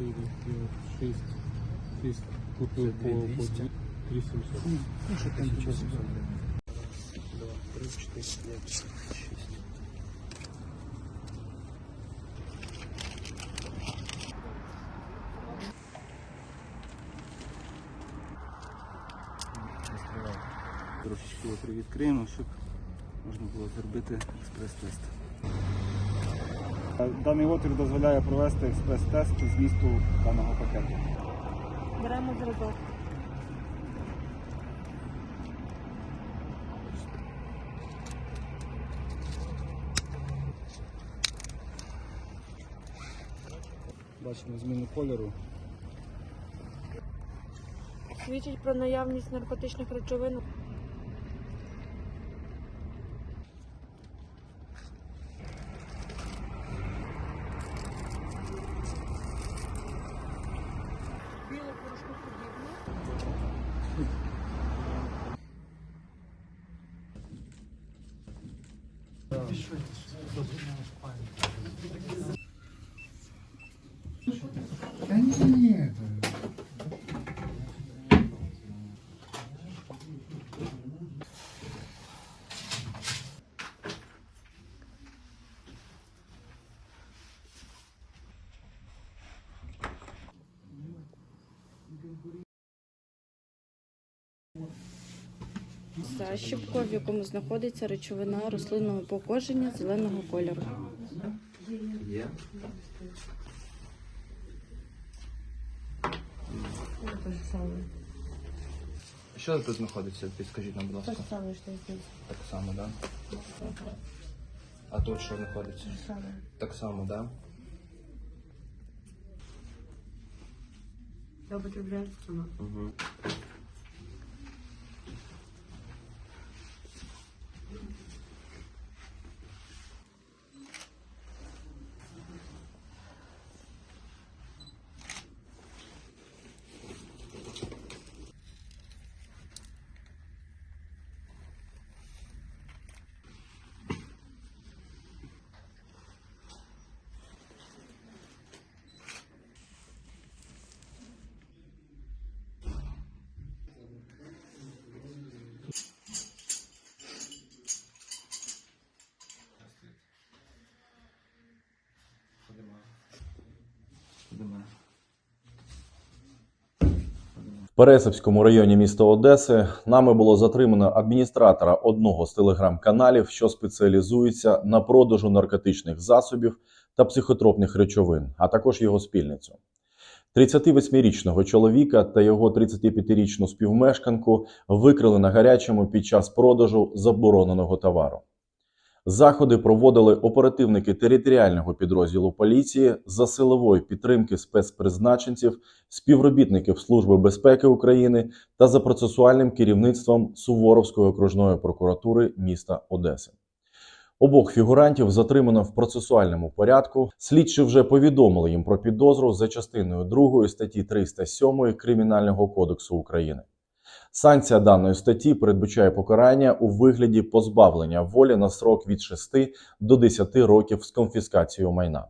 4, 5, 6. Здесь купил по, по 3 700. Ну, що там тебе Два, Три, чотири, п'ять, шість. Трошечки його привідкриємо, щоб можна було зробити експрес-тест. Даний отвір дозволяє провести експрес-тест змісту даного пакету. Беремо зразок. Бачимо зміну кольору. Свідчить про наявність наркотичних речовин. Та ні, Це в якому знаходиться речовина рослинного походження зеленого кольору. Є. Те ж. Що тут знаходиться? Підскажіть нам, будь ласка. ж саме, що і тут. Так само, так? Да? А тут що знаходиться? Те ж саме. Так само, так? Да? Робите блядство. Угу. Пересипському районі міста Одеси нами було затримано адміністратора одного з телеграм-каналів, що спеціалізується на продажу наркотичних засобів та психотропних речовин, а також його спільницю. 38-річного чоловіка та його 35-річну співмешканку викрили на гарячому під час продажу забороненого товару. Заходи проводили оперативники територіального підрозділу поліції за силової підтримки спецпризначенців, співробітників Служби безпеки України та за процесуальним керівництвом Суворовської окружної прокуратури міста Одеси. Обох фігурантів затримано в процесуальному порядку. Слідчі вже повідомили їм про підозру за частиною 2 статті 307 Кримінального кодексу України. Санкція даної статті передбачає покарання у вигляді позбавлення волі на срок від 6 до 10 років з конфіскацією майна.